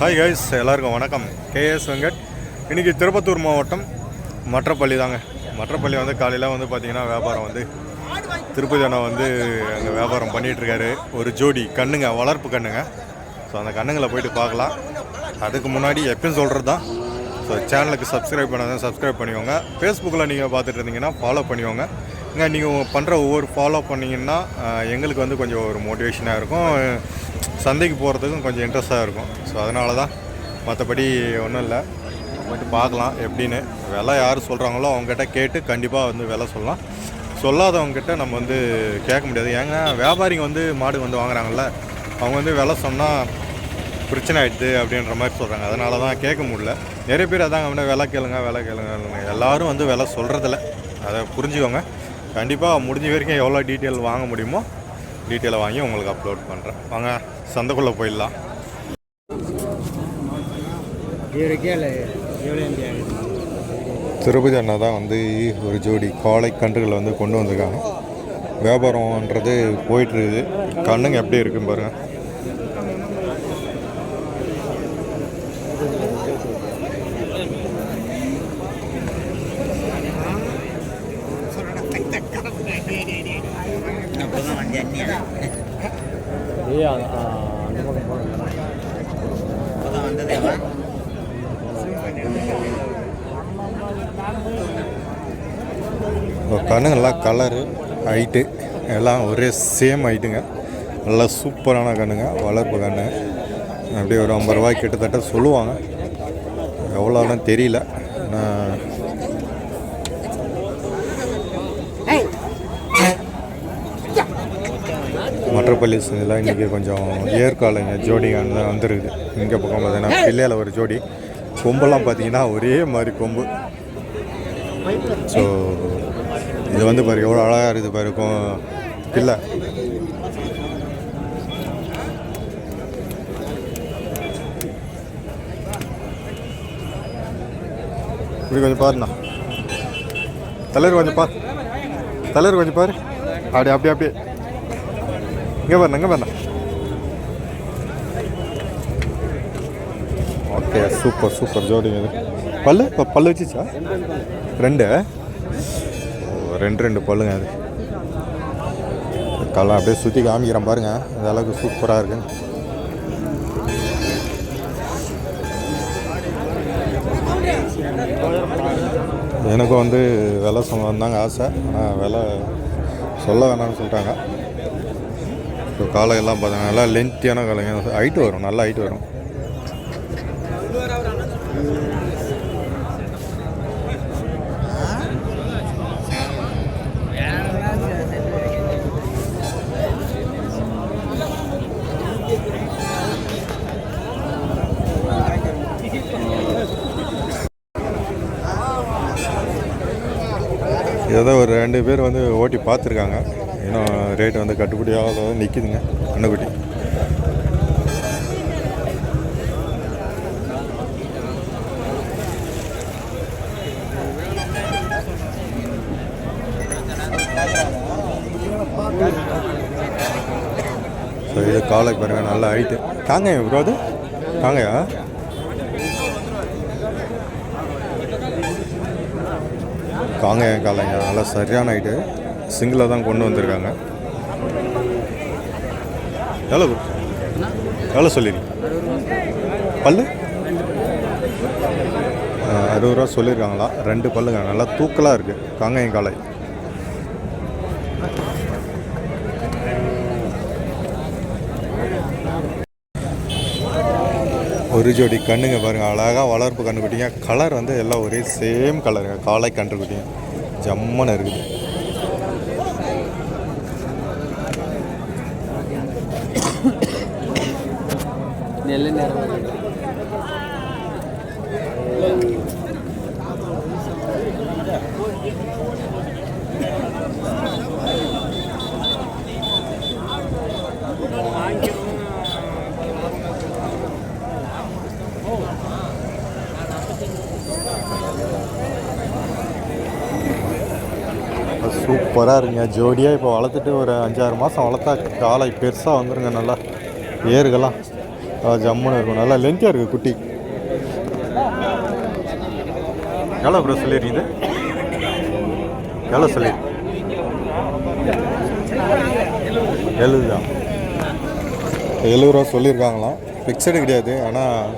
Hi guys எல்லாருக்கும் வணக்கம். KS Venkat. இன்றைக்கி திருப்பத்தூர் மாவட்டம் மற்றப்பள்ளி தாங்க. மற்றப்பள்ளி வந்து காலையில் வந்து பார்த்திங்கன்னா வியாபாரம் வந்து திருப்பதி அண்ணா வந்து அங்கே வியாபாரம் பண்ணிகிட்ருக்காரு ஒரு ஜோடி கண்ணுங்க வளர்ப்பு கண்ணுங்க. ஸோ அந்த கண்ணுங்களை போயிட்டு பார்க்கலாம். அதுக்கு முன்னாடி எப்பயும் சொல்கிறது தான் ஸோ சேனலுக்கு சப்ஸ்கிரைப் பண்ணாதான் சப்ஸ்கிரைப் பண்ணிக்கோங்க. ஃபேஸ்புக்கில் நீங்கள் பார்த்துட்டு இருந்தீங்கன்னா ஃபாலோ பண்ணிக்கோங்க. இங்கே நீங்கள் பண்ணுற ஒவ்வொரு ஃபாலோ பண்ணிங்கன்னா எங்களுக்கு வந்து கொஞ்சம் ஒரு மோட்டிவேஷனாக இருக்கும். சந்தைக்கு போகிறதுக்கும் கொஞ்சம் இன்ட்ரெஸ்ட்டாக இருக்கும். ஸோ அதனால தான் மற்றபடி ஒன்றும் இல்லை போயிட்டு பார்க்கலாம் எப்படின்னு. விலை யார் சொல்கிறாங்களோ அவங்ககிட்ட கேட்டு கண்டிப்பாக வந்து விலை சொல்லலாம். சொல்லாதவங்ககிட்ட நம்ம வந்து கேட்க முடியாது. ஏங்க வியாபாரிங்க வந்து மாடு வந்து வாங்குறாங்கல்ல அவங்க வந்து விலை சொன்னால் பிரச்சனை ஆயிடுது அப்படின்ற மாதிரி சொல்கிறாங்க அதனால தான் கேட்க முடியல. நிறைய பேர் அதாங்க அப்படின்னா விலை கேளுங்க விலை கேளுங்க எல்லாரும் வந்து விலை சொல்கிறதில்ல அதை புரிஞ்சுக்கோங்க. கண்டிப்பாக முடிஞ்ச வரைக்கும் எவ்வளோ டீட்டெயில் வாங்க முடியுமோ டீட்டெயிலை வாங்கி உங்களுக்கு அப்லோட் பண்ணுறேன் வாங்க சந்தைக்குள்ளே போயிடலாம். திருப்பதி அண்ணா தான் வந்து ஒரு ஜோடி காலை கன்றுகளை வந்து கொண்டு வந்திருக்காங்க. வியாபாரம்ன்றது போயிட்டுருக்குது கண்ணுங்க எப்படி இருக்குன்னு பாருங்கள் அப்போதான் வண்டி அண்ணியா ஏய் அது ஆ, அந்த பக்கம் போகணும் அப்போதான் வந்ததேவா இப்போ கண்ணுங்கெல்லாம் கலரு ஹைட்டு எல்லாம் ஒரே சேம் ஹைட்டுங்க நல்லா சூப்பரான கண்ணுங்க வளர்ப்பு கண்ணு. அப்படியே ஒரு ஐம்பது ரூபாய் கிட்டத்தட்ட சொல்லுவாங்க. எவ்வளோன்னு தெரியல. மற்ற பள்ளி சந்தையில் இன்றைக்கி கொஞ்சம் ஏற்காலைங்க ஜோடிங்க வந்து வந்துருக்குது இங்கே பக்கம் பார்த்தீங்கன்னா பிள்ளையில் ஒரு ஜோடி. கொம்பெல்லாம் பார்த்தீங்கன்னா ஒரே மாதிரி கொம்பு. ஸோ இது வந்து பாரு எவ்வளோ அழகாக இருக்குது பாரு பிள்ளை. இப்படி கொஞ்சம் பாருண்ணா. தலைவர் கொஞ்சம் பார் தலைவர் கொஞ்சம் பாரு. அப்படி அப்படி அப்படியே. இங்கே பாருண்ணா இங்கே பாருண்ணா. ஓகே சூப்பர் சூப்பர் ஜோடிங்க இது. பல்லு? இப்போ பல்லு வச்சுச்சா? ரெண்டு. ரெண்டு ரெண்டு பல்லுங்க அது. கல்லாம் அப்படியே சுற்றி காமிக்கிறேன் பாருங்க. அந்த அளவுக்கு சூப்பராக இருக்கு எனக்கும் வந்து விலை சொல்ல ஆசை. ஆனால் விலை சொல்ல வேணாம்னு சொல்லிட்டாங்க. இப்போ காலையெல்லாம் பார்த்தீங்கன்னா நல்லா லென்த்தியான காலைங்க ஹைட்டு வரும் நல்லா ஹைட்டு வரும். ஏதோ ஒரு ரெண்டு பேர் வந்து ஓட்டி பார்த்துருக்காங்க. இன்னும் ரேட் வந்து கட்டுப்படியாக நிற்கிதுங்க கண்ணுக்குட்டி. ஸோ இது காலைக்கு பாருங்க நல்ல ஹைட்டு காங்காயம் ப்ரோ அது? காங்காயா காங்காயம் காலைங்க நல்லா சரியான ஹைட்டு சிங்கிளாக தான் கொண்டு வந்திருக்காங்க. எவ்வளோ எவ்வளோ சொல்லிருக்கீங்க பல்லு? அறுபது ரூபா சொல்லியிருக்காங்களா ரெண்டு பல்லுங்க. நல்லா தூக்கலாக இருக்குது காங்காயம் காலை. ஒரு ஜோடி கண்ணுங்க பாருங்கள் அழகாக வளர்ப்பு கண்டுபிட்டிங்க கலர் வந்து எல்லாம் ஒரே சேம் கலருங்க காளை கண்டுபிட்டிங்க ஜம்மன்னு இருக்குது. நெல் நேரம் சூப்பராக இருங்க. ஜோடியாக இப்போ வளர்த்துட்டு ஒரு அஞ்சாறு மாதம் வளர்த்தா காலை பெருசாக வந்துடுங்க நல்லா. ஏறுகலாம். ஜம்முன்னு இருக்கும். நல்லா லென்த்தியாக இருக்குது குட்டி. எவ்வளோ ப்ரோ சொல்லிடுறீங்க எவ்வளோ சொல்லி? எழுபது தான் எழுபது ரூபா சொல்லியிருக்காங்களாம். ஃபிக்ஸடு கிடையாது. ஆனால்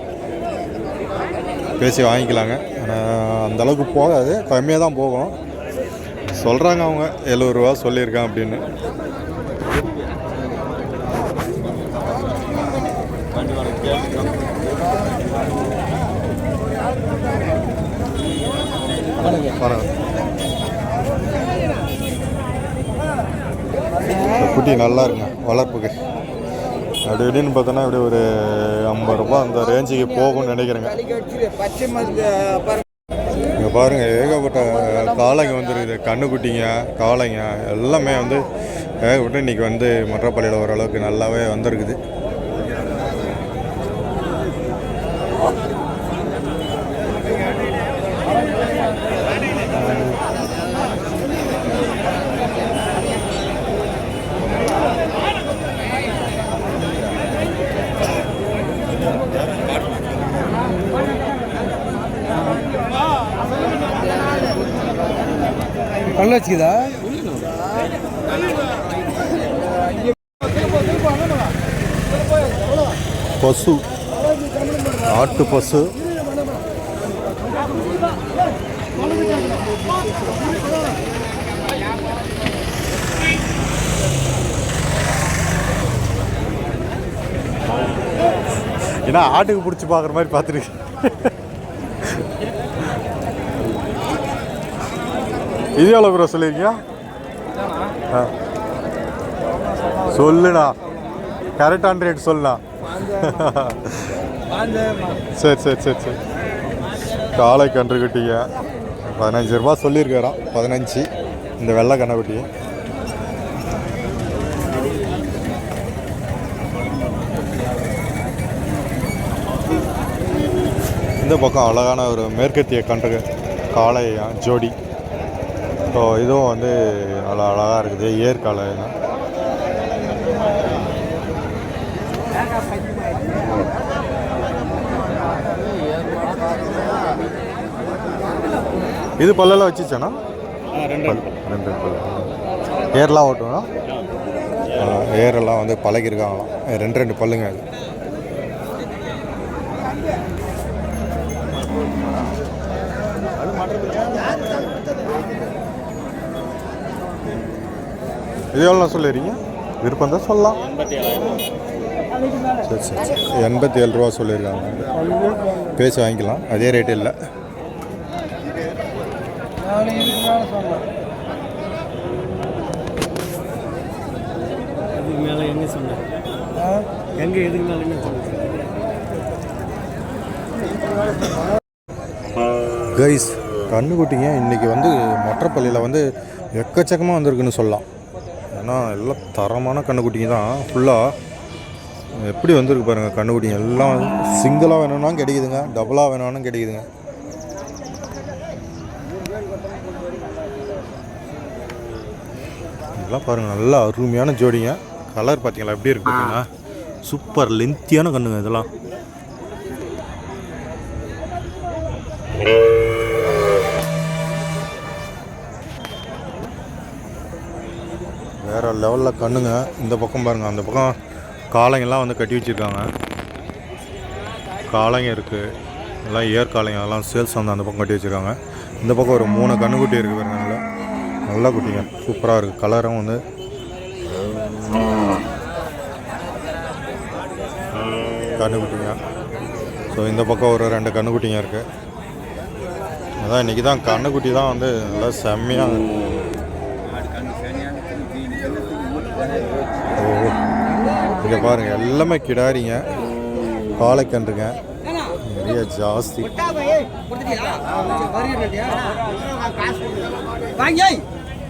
பேசி வாங்கிக்கலாங்க. ஆனால் அந்த அளவுக்கு போகாது. கம்மியாக தான் போகும். சொல்கிறாங்க அவங்க. எழுபது ரூபா சொல்லியிருக்கான் அப்படின்னு. குட்டி நல்லா இருக்குங்க வளர்ப்புக்கு. அப்படி இப்படின்னு பார்த்தோன்னா இப்படி ஒரு ஐம்பது ரூபாய் அந்த ரேஞ்சுக்கு போகும்னு நினைக்கிறேங்க. இங்கே பாருங்கள் ஏகப்பட்ட காளைங்க வந்துருக்குது. கண்ணுக்குட்டிங்க காளைங்க எல்லாமே வந்து ஏகப்பட்ட இன்றைக்கி வந்து மற்றப்பள்ளியில் ஓரளவுக்கு நல்லாவே வந்திருக்குது. வச்சுக்குதா? பசு. ஆட்டு பசு. ஏன்னா ஆட்டுக்கு பிடிச்சி பார்க்குற மாதிரி பார்த்துருக்கு இது எவ்வளோ ப்ரோ சொல்லியிருக்கியா ஆ. சொல்லுண்ணா கரெக்டான ரேட் சொல்லுண்ணா சரி சரி சரி சரி. காளை கன்றுக்குட்டிங்க பதினஞ்சு ரூபா சொல்லியிருக்காராம். பதினஞ்சு. இந்த வெள்ளை கண்ணுக்குட்டி இந்த பக்கம் அழகான ஒரு மேற்கத்திய கன்று காளை ஜோடி. ஸோ இதுவும் வந்து நல்லா அழகாக இருக்குது. தான் இது. பல்லெல்லாம் வச்சுச்சானா பல் ரெண்டு பல். ஏர்லாம் ஓட்டுவோம் ஏரெல்லாம் வந்து பழகிருக்காங்களாம். ரெண்டு ரெண்டு பல்லுங்க அது இது எவ்வளோ சொல்லிடுறீங்க? விருப்பம் தான் சொல்லலாம். சரி சரி எண்பத்தி ஏழு ரூபா சொல்லியிருக்காங்க. பேசி வாங்கிக்கலாம். அதே ரேட் இல்லை. மேலே என்ன சொன்னேன் எங்கே மேலே என்ன கைஸ் கண்ணுக்குட்டிங்க இன்றைக்கி வந்து மொட்டப்பள்ளியில் வந்து எக்கச்சக்கமாக வந்திருக்குன்னு சொல்லலாம். ஏன்னா எல்லாம் தரமான கண்ணுக்குட்டிங்க தான். ஃபுல்லாக எப்படி வந்திருக்கு பாருங்கள் கண்ணுக்குட்டிங்க எல்லாம் சிங்கிளாக வேணும்னாலும் கிடைக்குதுங்க. டபுளாக வேணும்னாலும் கிடைக்குதுங்க. இதெல்லாம் பாருங்கள் நல்லா அருமையான ஜோடிங்க. கலர் பார்த்தீங்களா? எப்படி இருக்கு சூப்பர் லென்த்தியான கண்ணுங்க இதெல்லாம். லெவலில் கண்ணுங்க. இந்த பக்கம் பாருங்கள் அந்த பக்கம் காளைங்கெல்லாம் வந்து கட்டி வச்சுருக்காங்க. காளைங்க இருக்குது எல்லாம் ஏர் காளைங்க. அதெல்லாம் சேல்ஸ் வந்து அந்த பக்கம் கட்டி வச்சுருக்காங்க. இந்த பக்கம் ஒரு மூணு கண்ணுக்குட்டி இருக்குது பாருங்க நல்லா நல்ல குட்டிங்க. சூப்பராக இருக்குது கலரும் வந்து கண்ணுக்குட்டிங்க. ஸோ இந்த பக்கம் ஒரு ரெண்டு கண்ணுக்குட்டிங்க இருக்குது அதான் இன்றைக்கி தான் கண்ணுக்குட்டி தான் வந்து நல்லா செம்மையாக இங்கே பாருங்கள் எல்லாமே கிடாரிங்க. காளைக்கன்றுங்க நிறைய ஜாஸ்தி.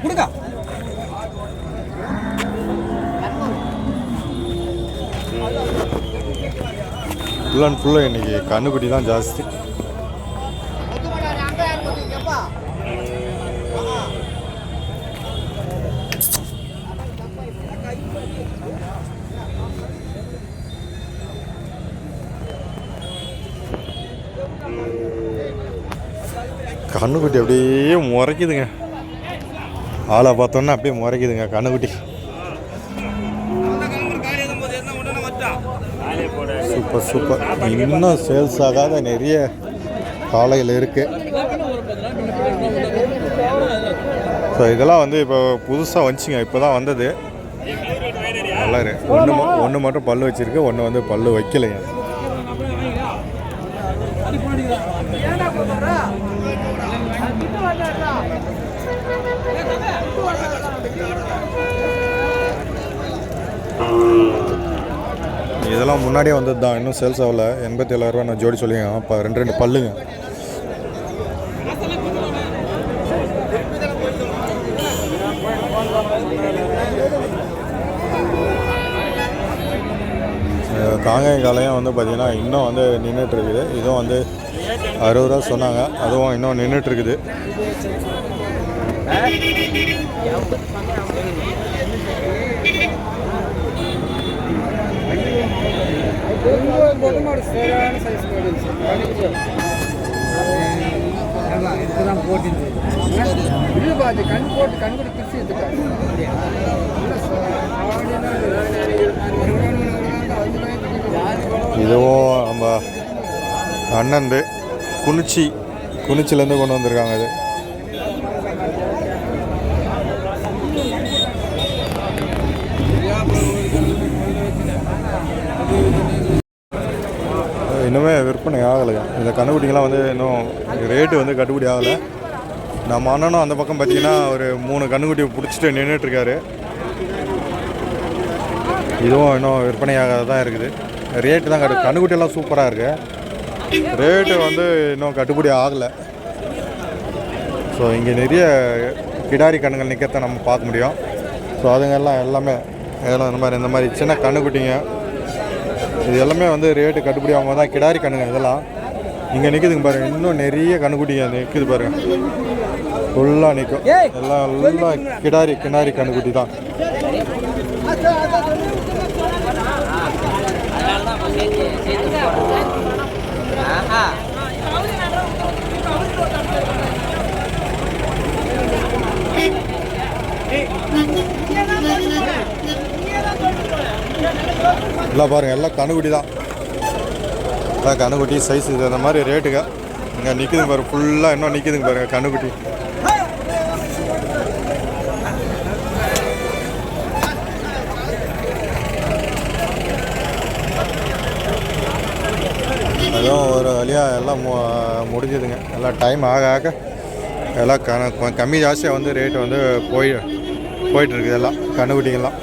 கொடுங்க ஃபுல் அண்ட் ஃபுல்லாக இன்றைக்கி கண்ணுக்குட்டி தான் ஜாஸ்தி. கண்ணுக்குட்டி அப்படியே முறைக்குதுங்க. ஆளை பார்த்தோன்னா அப்படியே முறைக்குதுங்க கண்ணுக்குட்டி. Super super. இன்னும் சேல்ஸ் ஆகாத நிறைய காளைகள் இருக்குது ஸோ இதெல்லாம் வந்து இப்போ புதுசாக வந்துச்சுங்க இப்போ தான் வந்தது. நல்லா இருக்கு ஒன்று ஒன்று மட்டும் பல் வச்சுருக்கு ஒன்று வந்து பல்லு வைக்கலைங்க. இதெல்லாம் முன்னாடியே வந்தது தான் இன்னும் சேல்ஸ் ஆகல. எண்பத்தி ஏழாயிரரூவா நான் ஜோடி சொல்லியிருக்கேன். இப்போ ரெண்டு ரெண்டு பல்லுங்க. காங்கேயம் காலையும் வந்து பார்த்திங்கன்னா இன்னும் வந்து நின்றுட்டு இருக்குது இதுவும் வந்து அறுபது ரூபா சொன்னாங்க அதுவும் இன்னும் நின்றுட்டுருக்குது இதுதான் இது கண் போட்டு கண் கூட பிரிச்சு இதுவும் நம்ம அண்ணந்து குனிச்சி குனிச்சிலேருந்து கொண்டு வந்திருக்காங்க இது. இன்னுமே விற்பனை ஆகலைங்க இந்த கண்டுபிடிங்கலாம் வந்து இன்னும் ரேட்டு வந்து கட்டுப்படி ஆகலை. நம்ம அண்ணனும் அந்த பக்கம் பார்த்தீங்கன்னா ஒரு மூணு கண்ணுக்குட்டி பிடிச்சிட்டு நின்றுட்டுருக்காரு இதுவும் இன்னும் விற்பனையாக தான் இருக்குது. ரேட்டு தான் கட்டு கண்ணுக்குட்டியெல்லாம் சூப்பராக இருக்குது ரேட்டு வந்து இன்னும் கட்டுப்படி ஆகலை. ஸோ இங்கே நிறைய கிடாரி கண்ணுகள் நிற்கிறத நம்ம பார்க்க முடியும். ஸோ அதுங்கெல்லாம் எல்லாமே இதெல்லாம் இந்த மாதிரி இந்த மாதிரி சின்ன கண்ணுக்குட்டிங்க. இது எல்லாமே வந்து ரேட்டு கட்டுப்படி அவங்க தான் கிடாரி கண்ணுங்க இதெல்லாம். இங்கே நிற்குதுங்க பாருங்க. இன்னும் நிறைய கண்ணுக்குட்டிங்க நிற்குது பாருங்க. ஃபுல்லாக நிற்கும் எல்லாம் எல்லாம் கிடாரி கிணாரி கண்ணுக்குட்டி தான். எல்லாம் பாருங்க எல்லாம் கண்ணுக்குட்டி தான். எல்லாம் கண்ணுக்குட்டி சைஸ் இது அந்த மாதிரி ரேட்டுங்க இங்கே நிற்குதுங்க பாருங்க ஃபுல்லாக இன்னும் நிற்குதுங்க பாருங்க கண்ணுக்குட்டி அதுவும் ஒரு வழியாக எல்லாம் மு முடிஞ்சுதுங்க எல்லாம் டைம் ஆக ஆக எல்லாம் க கம்மி ஜாஸ்தியாக வந்து ரேட்டு வந்து போய் போயிட்டுருக்குது எல்லாம் கண்ணுக்குட்டிங்கெல்லாம்.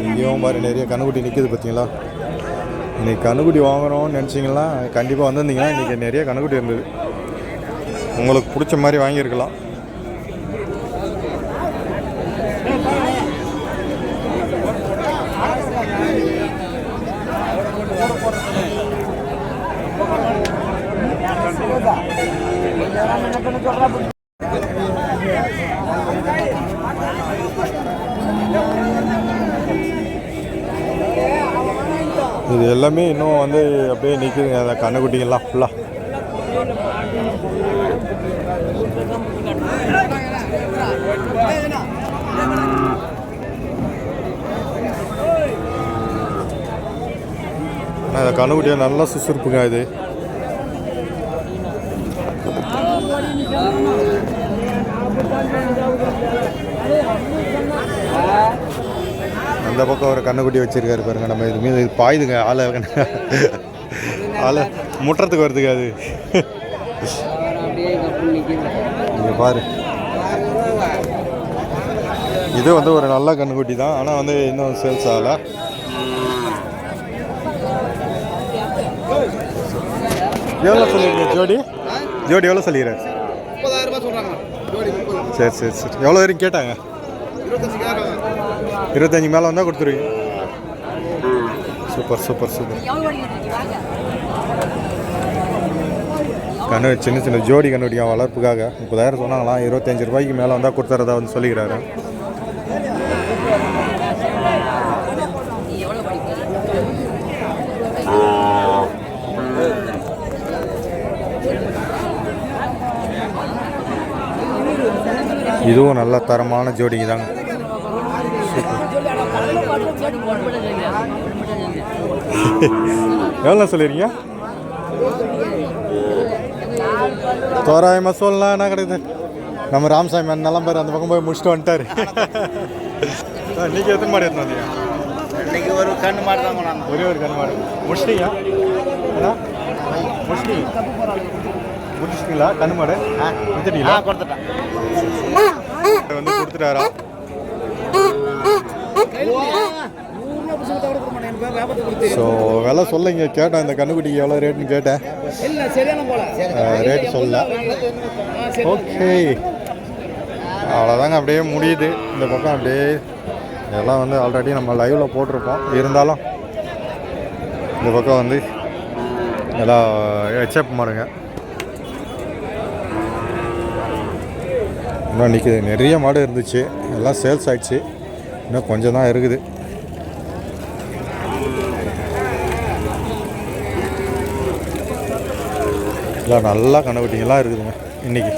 இங்கேயும் மாதிரி நிறைய கண்ணுக்குட்டி நிற்கிது பார்த்தீங்களா இன்னைக்கு கண்ணுக்குட்டி வாங்கணும்னு நினச்சிங்களா? கண்டிப்பாக வந்திருந்தீங்கன்னா இன்றைக்கி நிறைய கண்ணுக்குட்டி இருந்தது. உங்களுக்கு பிடிச்ச மாதிரி வாங்கியிருக்கலாம். இது எல்லாமே இன்னும் வந்து அப்படியே நிற்குதுங்க அந்த கண்ணுக்குட்டிங்கெல்லாம் ஃபுல்லாக ஆனால் இந்த நல்லா சுசுறுப்புங்க இது. அந்த பக்கம் ஒரு கண்ணுக்குட்டி வச்சிருக்காரு பாருங்க. நம்ம இது மீது பாயுதுங்க. ஆளை ஆளை முட்டுறதுக்கு வருதுங்க அது. இங்கே பாரு. இது வந்து ஒரு நல்ல கண்ணுக்குட்டி தான். ஆனால் வந்து இன்னும் சேல்ஸ் ஆகலை. எவ்வளோ சொல்லியிருக்கீங்க ஜோடி? ஜோடி எவ்வளோ சொல்லிடுறாரு சரி சரி சரி. எவ்வளோ வரைக்கும் கேட்டாங்க? இருபத்தஞ்சு மேலே வந்தால் கொடுத்துருவீங்க. Super super super. கண்ணு சின்ன சின்ன ஜோடி கண்டுபிடிக்கும் வளர்ப்புக்காக முப்பதாயிரம் சொன்னாங்களாம் இருபத்தஞ்சு ரூபாய்க்கு மேலே வந்தால் கொடுத்துறதா வந்து சொல்லிக்கிறாரு. இதுவும் நல்ல தரமான ஜோடிங்க தாங்க. எவ்வளோ சொல்லிருக்கீங்க தோராயமாக சொல்லலாம் என்ன கிடையாது நம்ம ராமசாமி அண்ணெல்லாம் பாரு அந்த பக்கம் போய் முடிச்சுட்டு வந்துட்டாரு இன்னைக்கு எத்தனை மாடு எடுத்து வந்தீங்க இன்னைக்கு ஒரு கண்ணு மாடு தான் ஒரே ஒரு கண் மாடு முடிச்சிட்டீங்க முடிச்சிட்டீங்க முடிச்சிட்டீங்களா கண்ணு மாடு முடிச்சிட்டீங்களா கொடுத்துட்டேன் வந்து கொடுத்துட்டாரா ஸோ விலை சொல்லுங்க. கேட்டேன். இந்த கண்ணுக்குட்டிக்கு எவ்வளோ ரேட்னு கேட்டேன். ரேட் சொல்ல. ஓகே அவ்வளோதாங்க அப்படியே முடியுது. இந்த பக்கம் அப்படியே இதெல்லாம் வந்து ஆல்ரெடி நம்ம லைவில் போட்டிருப்போம் இருந்தாலும் இந்த பக்கம் வந்து எல்லாம் எச்சப் மாடுங்க இன்னும் நிற்குது நிறைய மாடு இருந்துச்சு. எல்லாம் சேல்ஸ் ஆயிடுச்சு. இன்னும் கொஞ்சம் தான் இருக்குது. எல்லாம் நல்லா கண்டுபிட்டிங்கலாம் இருக்குதுங்க இன்றைக்கி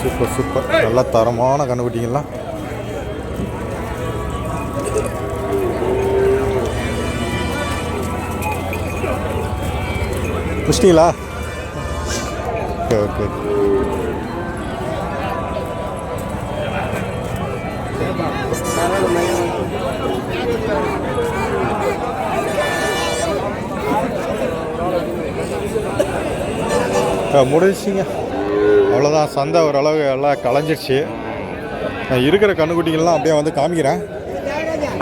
சூப்பர் சூப்பர். நல்லா தரமான கண்டுபிட்டிங்கலாம் புஷ்டிங்களா ஓகே ஓகே. முடிச்சிங்க அவ்வளோதான் சந்தை ஓரளவு எல்லாம் களைஞ்சிருச்சு நான் இருக்கிற கண்ணுக்குட்டிகள்லாம் அப்படியே வந்து காமிக்கிறேன்.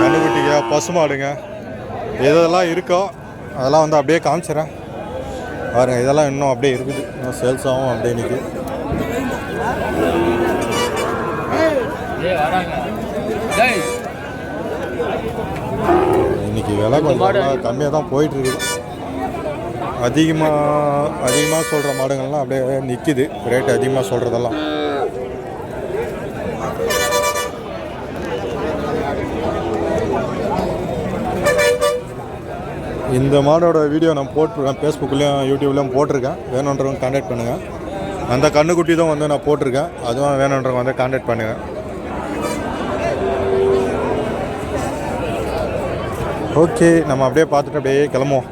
கண்ணுக்குட்டிங்க பசுமாடுங்க எதெல்லாம் இருக்கோ அதெல்லாம் வந்து அப்படியே காமிச்சிடுறேன் பாருங்க இதெல்லாம் இன்னும் அப்படியே இருக்குது. இன்னும் சேல்ஸ் ஆகும் அப்படியே இன்னைக்கு இன்னைக்கு விலை கொஞ்சம் கம்மியாக தான் போயிட்டுருக்குது. அதிகமாக அதிகமாக சொல்கிற மாடுங்கள்லாம் அப்படியே நிற்கிது ரேட் அதிகமாக சொல்கிறதெல்லாம் இந்த மாடோட வீடியோ நான் போட்டிருக்கேன் ஃபேஸ்புக்லேயும் யூடியூப்லேயும் போட்டிருக்கேன். வேணுன்றவங்க கான்டாக்ட் பண்ணுங்கள் அந்த கண்ணுக்குட்டி தான் வந்து நான் போட்டிருக்கேன். அதுவும் வேணுன்றவங்க வந்து கான்டாக்ட் பண்ணுங்கள் ஓகே நம்ம அப்படியே பார்த்துட்டு அப்படியே கிளம்புவோம்.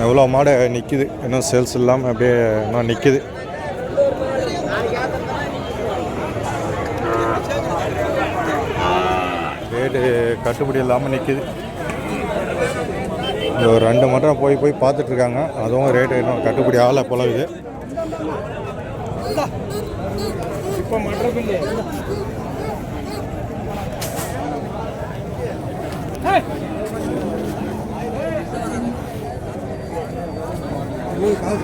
எவ்வளோ மாடு நிற்கிது இன்னும் சேல்ஸ் இல்லாமல் அப்படியே இன்னும் நிற்கிது ரேட்டு கட்டுப்படி இல்லாமல் நிற்கிது இந்த ஒரு ரெண்டு மட்டும் போய் போய் பார்த்துட்ருக்காங்க அதுவும் ரேட்டு இன்னும் கட்டுப்படி ஆகலை போல இது இப்ப কাজ